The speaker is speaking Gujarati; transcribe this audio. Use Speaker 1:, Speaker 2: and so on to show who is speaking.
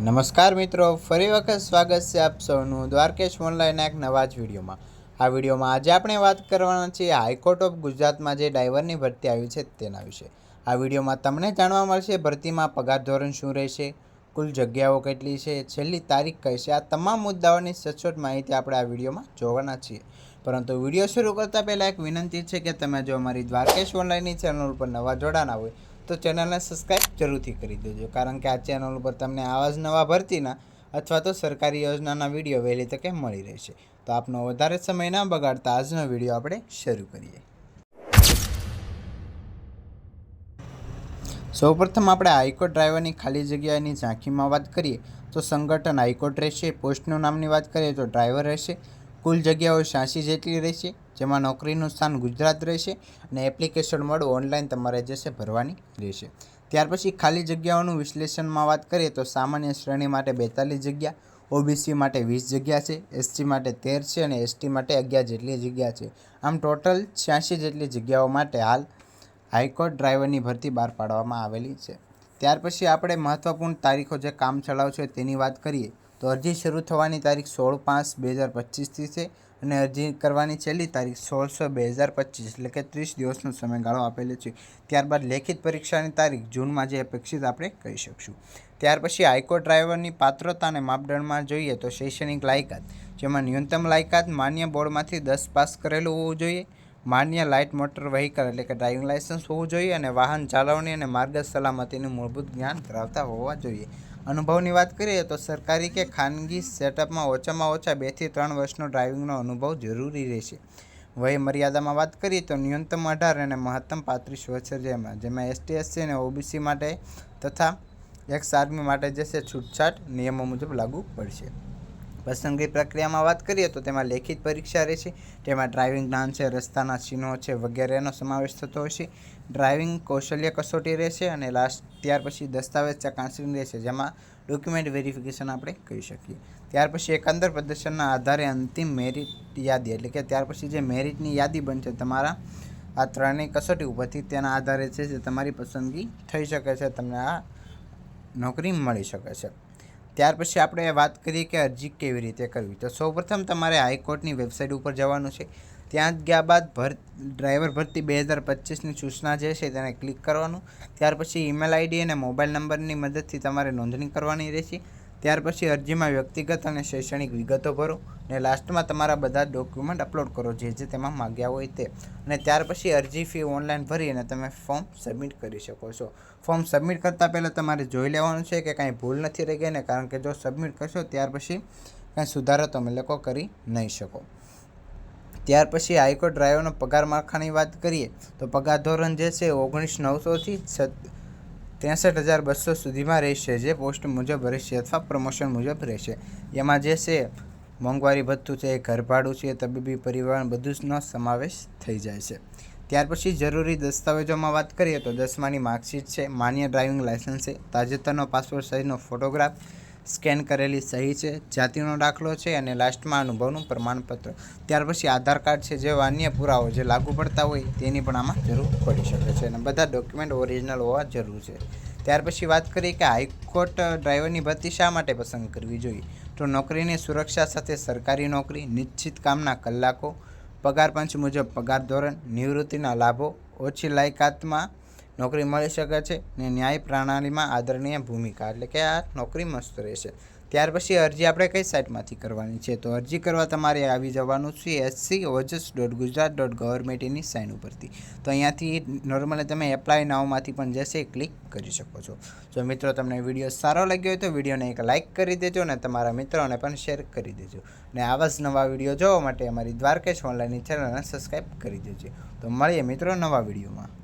Speaker 1: નમસ્કાર મિત્રો, ફરી વખત સ્વાગત છે આપ સૌનું દ્વારકેશ ઓનલાઈન એક નવા જ વિડીયોમાં. આ વિડીયોમાં આજે આપણે વાત કરવાના છીએ હાઈકોર્ટ ઓફ ગુજરાતમાં જે ડ્રાઈવરની ભરતી આવી છે તેના વિશે. આ વિડીયોમાં તમને જાણવા મળશે ભરતીમાં પગાર ધોરણ શું રહેશે, કુલ જગ્યાઓ કેટલી છે, છેલ્લી તારીખ કઈ છે, આ તમામ મુદ્દાઓની સચોટ માહિતી આપણે આ વિડીયોમાં જોવાના છીએ. પરંતુ વીડિયો શરૂ કરતાં પહેલાં એક વિનંતી છે કે તમે જો અમારી દ્વારકેશ ઓનલાઈનની ચેનલ ઉપર નવા જોડાના હોય તો ચેનલને સબસ્ક્રાઈબ જરૂરથી કરી દેજો. કારણ કે આ ચેનલ ઉપર તમને આવા નવા ભરતીના અથવા તો સરકારી યોજનાના વીડિયો વહેલી તકે મળી રહેશે. તો આપનો વધારે સમય ના બગાડતા આજનો વીડિયો આપણે શરૂ કરીએ. સૌપ્રથમ આપણે હાઈકોર્ટ ડ્રાઈવરની ખાલી જગ્યાની ઝાંખીમાં વાત કરીએ, તો સંગઠન હાઈકોર્ટ રહેશે, પોસ્ટનું નામની વાત કરીએ તો ડ્રાઈવર રહેશે, કુલ જગ્યાઓ છ્યાસી જેટલી રહેશે જેમાં નોકરીનું સ્થાન ગુજરાત રહેશે અને એપ્લિકેશન મળવું ઓનલાઈન તમારે જે છે ભરવાની રહેશે. ત્યાર પછી ખાલી જગ્યાઓનું વિશ્લેષણમાં વાત કરીએ તો સામાન્ય શ્રેણી માટે બેતાલીસ જગ્યા ઓબીસી માટે વીસ જગ્યા છે એસટી માટે તેર છે અને એસટી માટે અગિયાર જેટલી જગ્યા છે. આમ ટોટલ છ્યાસી જેટલી જગ્યાઓ માટે હાલ હાઈકોર્ટ ડ્રાઈવરની ભરતી બહાર પાડવામાં આવેલી છે. ત્યાર પછી આપણે મહત્ત્વપૂર્ણ તારીખો જે કામ ચલાવ છે તેની વાત કરીએ તો અરજી શરૂ થવાની તારીખ સોળ પાંચ બે હજાર પચીસથી છે. અને અરજી કરવાની છેલ્લી તારીખ સોળસો બે હજાર પચીસ એટલે કે ત્રીસ દિવસનો સમયગાળો આપેલો છે. ત્યારબાદ લેખિત પરીક્ષાની તારીખ જૂનમાં જે અપેક્ષિત આપણે કહી શકશું. ત્યાર પછી હાઈકોર્ટ ડ્રાઈવરની પાત્રતા અને માપદંડમાં જોઈએ તો શૈક્ષણિક લાયકાત, જેમાં ન્યૂનતમ લાયકાત માન્ય બોર્ડમાંથી દસ પાસ કરેલું હોવું જોઈએ, માન્ય લાઇટ મોટર વ્હીકલ એટલે કે ડ્રાઇવિંગ લાયસન્સ હોવું જોઈએ અને વાહન ચાલવણી અને માર્ગ સલામતીનું મૂળભૂત જ્ઞાન ધરાવતા હોવા જોઈએ. અનુભવની વાત કરીએ તો સરકારી કે ખાનગી સેટઅપમાં ઓછામાં ઓછા બેથી ત્રણ વર્ષનો ડ્રાઇવિંગનો અનુભવ જરૂરી રહેશે. વય મર્યાદામાં વાત કરીએ તો ન્યૂનતમ અઢાર અને મહત્તમ પાંત્રીસ વર્ષ જેમાં જેમાં એસટી એસસી અને ઓબીસી માટે તથા એક્સ આર્મી માટે જે છે છૂટછાટ નિયમો મુજબ લાગુ પડશે. પસંદગી પ્રક્રિયામાં વાત કરીએ તો તેમાં લેખિત પરીક્ષા રહેશે, તેમાં ડ્રાઇવિંગ જ્ઞાન છે, રસ્તાના ચિહ્નો છે, વગેરેનો સમાવેશ થતો હશે ડ્રાઇવિંગ કૌશલ્ય કસોટી રહેશે અને લાસ્ટ, ત્યાર પછી દસ્તાવેજ ચકાસણી રહેશે, જેમાં ડોક્યુમેન્ટ વેરિફિકેશન આપણે કહી શકીએ. ત્યાર પછી એકંદર પ્રદર્શનના આધારે અંતિમ મેરિટ યાદી, એટલે કે ત્યાર પછી જે મેરિટની યાદી બનશે, તમારા આ ત્રણેય કસોટી ઉપરથી તેના આધારે છે જે તમારી પસંદગી થઈ શકે છે, તમને આ નોકરી મળી શકે છે. ત્યાર પછી આપણે વાત કરીએ કે અરજી કેવી રીતે કરવી. તો સૌપ્રથમ તમારે હાઈકોર્ટની વેબસાઇટ ઉપર જવાનું છે. ત્યાં ગયા બાદ ભર, ડ્રાઈવર ભરતી બે હજાર પચીસની સૂચના જે છે તેને ક્લિક કરવાનું. ત્યાર પછી ઈમેલ આઈડી અને મોબાઈલ નંબરની મદદથી તમારે નોંધણી કરવાની રહેશે. ત્યાર પછી અરજીમાં વ્યક્તિગત અને શૈક્ષણિક વિગતો ભરો ને લાસ્ટમાં તમારા બધા ડોક્યુમેન્ટ અપલોડ કરો જે જે તેમાં માગ્યા હોય તે. અને ત્યાર પછી અરજી ફી ઓનલાઈન ભરી અને તમે ફોર્મ સબમિટ કરી શકો છો. ફોર્મ સબમિટ કરતાં પહેલાં તમારે જોઈ લેવાનું છે કે કાંઈ ભૂલ નથી રહી ગઈ ને કારણ કે જો સબમિટ કરશો ત્યાર પછી કાંઈ સુધારો તમે લોકો કરી નહીં શકો. ત્યાર પછી હાઈકોર્ટ ડ્રાઈવરનો પગાર માળખાની વાત કરીએ તો પગાર ધોરણ જે છે ઓગણીસ નવસોથી ત્રેસઠ હજાર બસો સુધીમાં રહેશે, જે પોસ્ટ મુજબ રહેશે અથવા પ્રમોશન મુજબ રહેશે. એમાં જે છે, મોંઘવારી ભથ્થું છે ઘર ભાડું છે, તબીબી પરિવહન બધું જનો સમાવેશ થઈ જાય છે. ત્યાર પછી જરૂરી દસ્તાવેજોમાં વાત કરીએ તો દસમાની માર્કશીટ છે, માન્ય ડ્રાઇવિંગ લાયસન્સ છે, તાજેતરનો પાસપોર્ટ સાઇઝનો ફોટોગ્રાફ સ્કેન કરેલી સહી છે, જાતિનો દાખલો છે અને લાસ્ટમાં અનુભવનું પ્રમાણપત્ર. ત્યાર પછી આધાર કાર્ડ છે જેવા અન્ય પુરાવો જે લાગુ પડતા હોય તેની પણ આમાં જરૂર પડી શકે છે અને બધા ડોક્યુમેન્ટ ઓરિજિનલ હોવા જરૂર છે. ત્યાર પછી વાત કરીએ કે હાઈકોર્ટ ડ્રાઈવરની ભરતી શા માટે પસંદ કરવી જોઈએ? તો નોકરીની સુરક્ષા સાથે સરકારી નોકરી, નિશ્ચિત કામના કલાકો, પગાર પંચ મુજબ પગાર ધોરણ, નિવૃત્તિના લાભો, ઓછી લાયકાતમાં નોકરી મળી શકે છે ને ન્યાય પ્રણાલીમાં આદરણીય ભૂમિકા એટલે કે આ નોકરી મસ્ત રહેશે. ત્યાર પછી અરજી આપણે કઈ સાઇટમાંથી કરવાની છે? તો અરજી કરવા તમારે આવી જવાનું છે SC Ojas dot Gujarat dot ગવર્મેન્ટની સાઇન ઉપરથી. તો અહીંયાથી નોર્મલી તમે એપ્લાય નાવમાંથી પણ જશે ક્લિક કરી શકો છો. જો મિત્રો તમને વીડિયો સારો લાગ્યો હોય તો વિડીયોને એક લાઇક કરી દેજો અને તમારા મિત્રોને પણ શેર કરી દેજો. ને આવા જ નવા વીડિયો જોવા માટે અમારી દ્વારકેશ ઓનલાઈનની ચેનલને સબસ્ક્રાઈબ કરી દેજો. તો મળીએ મિત્રો નવા વિડીયોમાં.